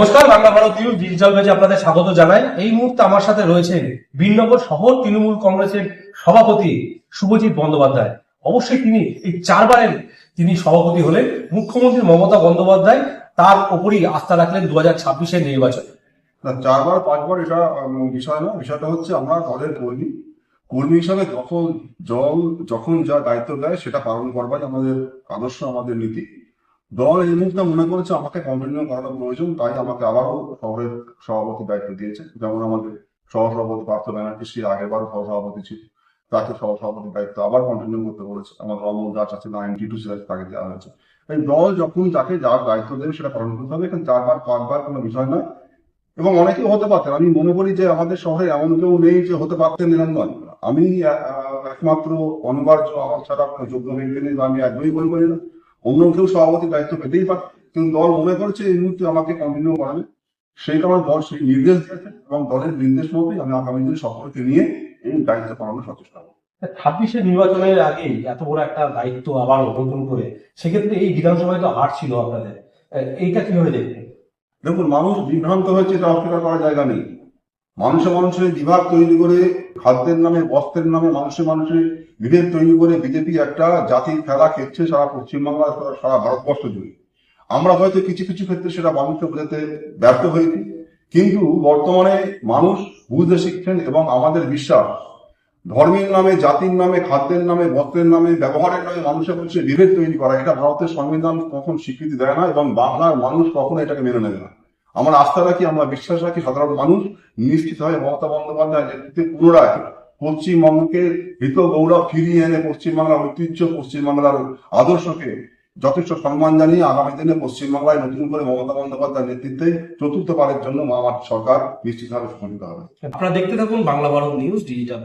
নমস্কার, Bangla Bharat news digital পেজে আপনাদের স্বাগত জানাই। এই মুহূর্তে আমার সাথে রয়েছেন বিনগর শহর তৃণমূল কংগ্রেসের সভাপতি শুভজিৎ বন্দ্যোপাধ্যায়। অবশ্যই তিনি এই চারবারের তিনি সভাপতি হলেন। মুখ্যমন্ত্রী মমতা বন্দ্যোপাধ্যায় তার ওপরই আস্থা রাখলেন দু হাজার ছাব্বিশের নির্বাচনে। না, চারবার, পাঁচবার এটা বিষয় না বিষয়টা হচ্ছে আমরা দলের কর্মী। কর্মী হিসাবে যখন জল, যখন যা দায়িত্ব দেয় সেটা পালন করবাই আমাদের আদর্শ, আমাদের নীতি। দল এই মুহূর্তে মনে করেছে আমাকে কন্টিনিউ করানো প্রয়োজন, তাই আমাকে আবারও শহরের সভাপতি দায়িত্ব দিয়েছে। যেমন আমাদের সহসভাপতি পার্থ ব্যানার্জি, সে আগেরবারও সহসভাপতি ছিল, তাকে সহসভাপতির দায়িত্ব আবার কন্টিনিউ করতে বলেছে। আমাদের অমল দাস আছে নাইনটি টু সিলেক্ট তাকে দেওয়া হয়েছে। এই দল যখন যাকে যার দায়িত্ব দেবে, সেটা পালন করতে হবে। এখানে চারবার, পাঁচবার কোনো বিষয় নয়। এবং অনেকেই হতে পারতেন আমি মনে করি যে আমাদের শহরে এমন কেউ নেই যে হতে পারতেন নিরঞ্জন আমি একমাত্র অনিবার্য আমার ছাড়া যোগ্য হয়ে গেলে আমি একদমই মনে করি না। অন্য কেউ সভাপতির দায়িত্ব পেতেই পারে কিন্তু দল মনে করেছে এই মুহূর্তে আমাকে কন্টিনিউ করাবে। সেই কারণে দল সেই নির্দেশ দিয়েছে এবং দলের নির্দেশ মতোই আমি আগামী দিনে সকলকে নিয়ে এই দায়িত্ব পালনে সচেষ্ট হব। ছাব্বিশের নির্বাচনের আগেই এত বড় একটা দায়িত্ব আবার নতুন করে সেক্ষেত্রে এই বিধানসভায় তো হার ছিল আপনাদের। এইটা কীভাবে দেখবেন? দেখুন মানুষ বিভ্রান্ত হয়েছে এটা অস্বীকার করার জায়গা নেই। মানুষে মানুষের বিভাগ তৈরি করে খাদ্যের নামে, বস্ত্রের নামে মানুষে মানুষে বিভেদ তৈরি করে বিজেপি একটা জাতির খেলা খেলছে সারা পশ্চিমবাংলা, সারা- সারা ভারতবর্ষ জুড়ে। আমরা হয়তো কিছু কিছু ক্ষেত্রে সেটা মানুষকে বোঝাতে ব্যর্থ হয়েছি, কিন্তু বর্তমানে মানুষ বুঝতে শিখছেন এবং আমাদের বিশ্বাস, ধর্মের নামে, জাতির নামে, খাদ্যের নামে, বস্ত্রের নামে, ব্যবহারের নামে মানুষের মানুষের বিভেদ তৈরি করা, এটা ভারতের সংবিধান কখন স্বীকৃতি দেয় না এবং বাংলার মানুষ কখনো এটাকে মেনে নেবে না। আমরা আস্থা রাখি, আমরা বিশ্বাস রাখি, সাধারণ মানুষ নিশ্চিতভাবে মমতা বন্দ্যোপাধ্যায় নেতৃত্বে পুনরায় পশ্চিমবঙ্গকে হৃত গৌরব ফিরিয়ে এনে পশ্চিমবাংলার ঐতিহ্য, পশ্চিমবাংলার আদর্শকে যথেষ্ট সম্মান জানিয়ে আগামী দিনে পশ্চিমবাংলায় নতুন করে মমতা বন্দ্যোপাধ্যায়ের নেতৃত্বে চতুর্থবারের জন্য আমার সরকার নিশ্চিতভাবে সংগঠিত হবে। আপনারা দেখতে থাকুন বাংলা ভারত নিউজ, ডিজিটাল